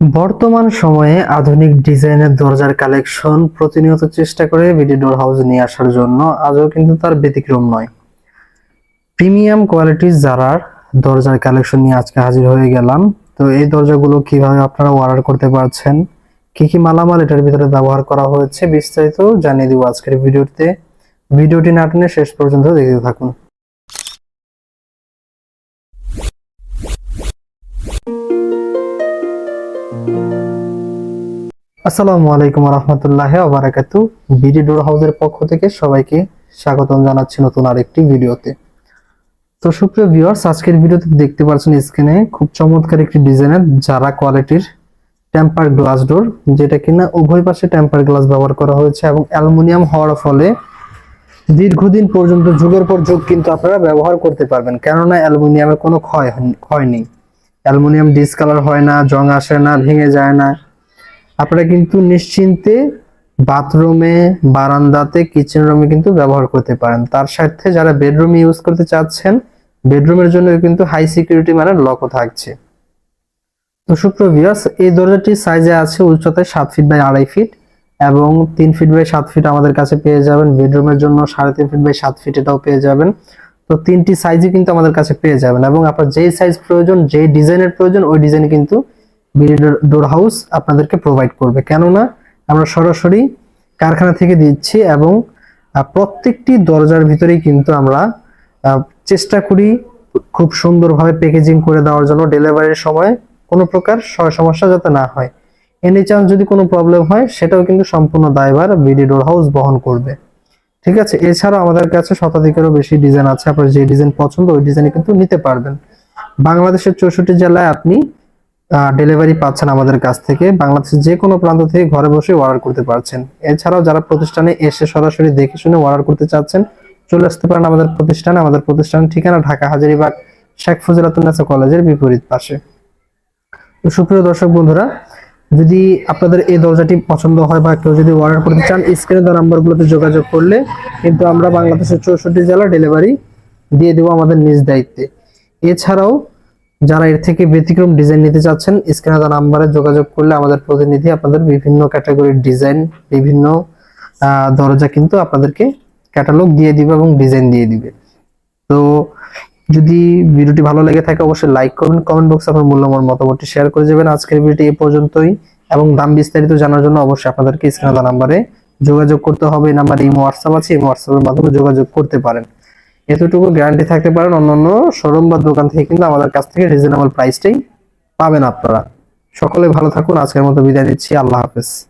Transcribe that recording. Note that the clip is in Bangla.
বর্তমান সময়ে আধুনিক ডিজাইনের দরজার কালেকশন প্রতিনিয়ত চেষ্টা করে বিডি ডোর হাউস নিয়ে আসার জন্য, আজও কিন্তু তার ব্যতিক্রম নয়। প্রিমিয়াম কোয়ালিটির জারার দরজার কালেকশন নিয়ে আজকে হাজির হয়ে গেলাম। তো এই দরজাগুলো কীভাবে আপনারা অর্ডার করতে পারছেন, কি কি মালামাল এটার ভিতরে ব্যবহার করা হয়েছে বিস্তারিত জানিয়ে দিব আজকের ভিডিওতে। ভিডিওটি না টেনে শেষ পর্যন্ত দেখতে থাকুন। আসসালামু আলাইকুম রহমতুল্লাহ আবরাকাতু বিডি ডোর হাউসের পক্ষ থেকে সবাইকে স্বাগতম জানাচ্ছি নতুন আরেকটি ভিডিওতে। তো সুপ্রিয় ভিউয়ার্স, আজকের ভিডিওতে দেখতে পাচ্ছেন স্ক্রিনে খুব চমৎকার একটি ডিজাইনের যারা কোয়ালিটির টেম্পার গ্লাস ডোর, যেটা কিনা উভয় পাশে টেম্পার গ্লাস ব্যবহার করা হয়েছে এবং অ্যালুমিনিয়াম হওয়ার ফলে দীর্ঘদিন পর্যন্ত যুগের পর যুগ কিন্তু আপনারা ব্যবহার করতে পারবেন। কেননা অ্যালুমিনিয়ামের কোনো ক্ষয় নেই অ্যালুমিনিয়াম ডিসকালার হয় না, জং আসে না, ভেঙে যায় না। আপনারা কিন্তু নিশ্চিন্তে বাথরুমে, বারান্দাতে কিচেন রুমে কিন্তু ব্যবহার করতে পারেন। তার সাথে যারা বেডরুম ইউজ করতে চাচ্ছেন বেডরুমের জন্য কিন্তু হাই সিকিউরিটি মানে লকও থাকছে। তো সুপ্রভিয়াস এই দরজাটি সাইজে আছে উচ্চতায় সাত ফিট বাই আড়াই ফিট এবং তিন ফিট বাই সাত ফিট আমাদের কাছে পেয়ে যাবেন। বেডরুমের জন্য সাড়ে তিন ফিট বাই সাত ফিট এটাও পেয়ে যাবেন। তো তিনটি সাইজই কিন্তু আমাদের কাছে পেয়ে যাবেন এবং আপনার যেই সাইজ প্রয়োজন, যেই ডিজাইনের প্রয়োজন, ওই ডিজাইন কিন্তু বিডি ডোর হাউস আপনাদেরকে প্রোভাইড করবে। কেননা আমরা সরাসরি কারখানা থেকে দিচ্ছি এবং প্রত্যেকটি দরজার ভিতরেই কিন্তু আমরা চেষ্টা করি খুব সুন্দরভাবে প্যাকেজিং করে দেওয়ার জন্য ডেলিভারির সময় কোনো প্রকার সমস্যা যাতে না হয়। এনি চান্স যদি কোনো প্রবলেম হয়, সেটাও কিন্তু সম্পূর্ণ দায়ভার বিডি ডোর হাউস বহন করবে। ঠিক আছে? এছাড়াও আমাদের কাছে শতাধিকেরও বেশি ডিজাইন আছে। আপনার যে ডিজাইন পছন্দ, ওই ডিজাইন কিন্তু নিতে পারবেন। বাংলাদেশের চৌষট্টি জেলায় আপনি ডেলিভারি পাচ্ছেন আমাদের কাছ থেকে। বাংলাদেশের যে কোনো প্রান্ত থেকে ঘরে বসে অর্ডার করতে পারছেন। এছাড়াও যারা প্রতিষ্ঠানে এসে সরাসরি দেখে শুনে অর্ডার করতে চাচ্ছেন, চলে আসতে পারেন আমাদের প্রতিষ্ঠানে। আমাদের প্রতিষ্ঠানের ঠিকানা ঢাকা হাজারিবাগ, শেখ ফজিলাতুন্নেসা কলেজের বিপরীত পাশে। সুপ্রিয় দর্শক বন্ধুরা, যদি আপনাদের এই দরজাটি পছন্দ হয় বা কেউ যদি অর্ডার করতে চান স্ক্রিনে দেওয়া নাম্বারগুলোতে যোগাযোগ করলে কিন্তু আমরা বাংলাদেশের চৌষট্টি জেলা ডেলিভারি দিয়ে দেবো আমাদের নিজ দায়িত্বে। এছাড়াও যারা এর থেকে ব্যতিক্রম ডিজাইন নিতে চাচ্ছেন স্ক্রিনে দেওয়া নাম্বারে যোগাযোগ করলে আমাদের প্রতিনিধি আপনাদের বিভিন্ন ক্যাটাগরির ডিজাইন বিভিন্ন দরজা কিন্তু আপনাদেরকে ক্যাটালগ দিয়ে দিবে এবং ডিজাইন দিয়ে দিবে। তো যদি ভিডিওটি ভালো লেগে থাকে, অবশ্যই লাইক করবেন কমেন্ট বক্সে আপনার মূল্যবান মতামতটি শেয়ার করে যাবেন আজকের ভিডিওটি এ পর্যন্তই। এবং দাম বিস্তারিত জানার জন্য অবশ্যই আপনাদেরকে স্ক্রিনে দেওয়া নাম্বারে যোগাযোগ করতে হবে। এই নাম্বারে ইমো হোয়াটসঅ্যাপ আছে, এই হোয়াটসঅ্যাপের মাধ্যমে যোগাযোগ করতে পারেন। এতটুকু গ্যারান্টি থাকতে পারেন অন্যান্য শোরুম বা দোকান থেকে কিন্তু আমাদের কাছ থেকে রিজনেবল প্রাইসটাই পাবেন আপনারা। সকলে ভালো থাকুন, আজকের মতো বিদায় নিচ্ছি, আল্লাহ হাফেজ।